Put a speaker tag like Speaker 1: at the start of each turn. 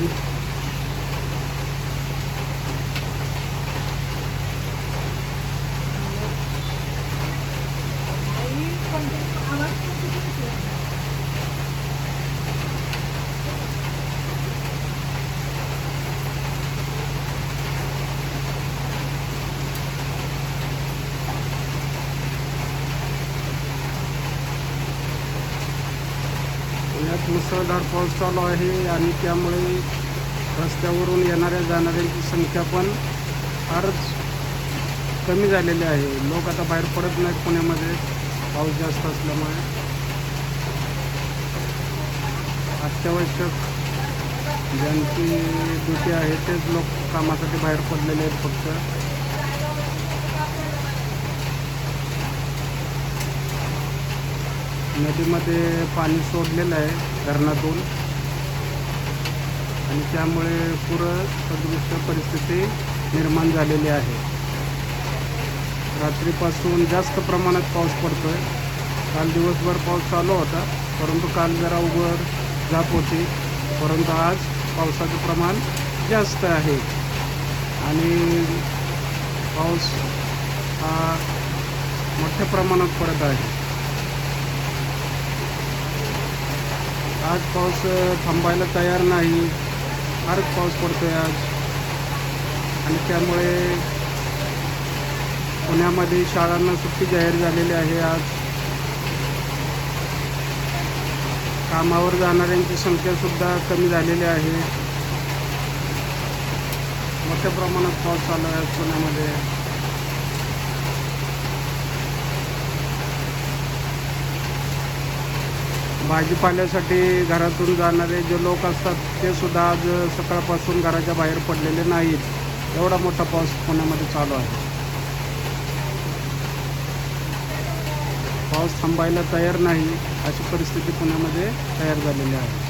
Speaker 1: you. पुण्यात मुसळधार पाऊस चालू आहे आणि त्यामुळे रस्त्यावरून येणाऱ्या जाणाऱ्यांची संख्या पण फारच कमी झालेली आहे. लोक आता बाहेर पडत नाहीत पुण्यामध्ये. पाऊस जास्त असल्यामुळे. अत्यावश्यक ज्यांची ड्युटी आहे तेच लोक कामासाठी बाहेर पडलेले आहेत फक्त. नदीमध्ये पाणी सोडलेलं आहे धरणातून. आणि त्यामुळे पुरं सदृश्य परिस्थिती निर्माण झालेली आहे. रात्रीपासून जास्त प्रमाणात पाऊस पडतो आहे काल दिवसभर पाऊस चालू होता परंतु काल जरा उघड जात होती. परंतु आज पावसाचं प्रमाण जास्त आहे. आणि पाऊस हा मोठ्या प्रमाणात पडत आहे. आज पाऊस थांबायला तयार नाही. फारच पाऊस पडतोय आज. आणि त्यामुळे पुण्यामध्ये शाळांना सुट्टी जाहीर झालेली आहे आज. कामावर जाणाऱ्यांची संख्यासुद्धा कमी झालेली आहे. मोठ्या प्रमाणात पाऊस चालू आहे आज पुण्यामध्ये. भाजीपाल्यासाठी घरातून जाणारे जे लोक असतात ते सुद्धा आज सकाळपासून घराच्या बाहेर पडलेले नाहीत. एवढा मोठा पाऊस पुण्यामध्ये चालू आहे. पाऊस थांबायला तयार नाही अशी परिस्थिती पुण्यामध्ये तयार झालेली आहे.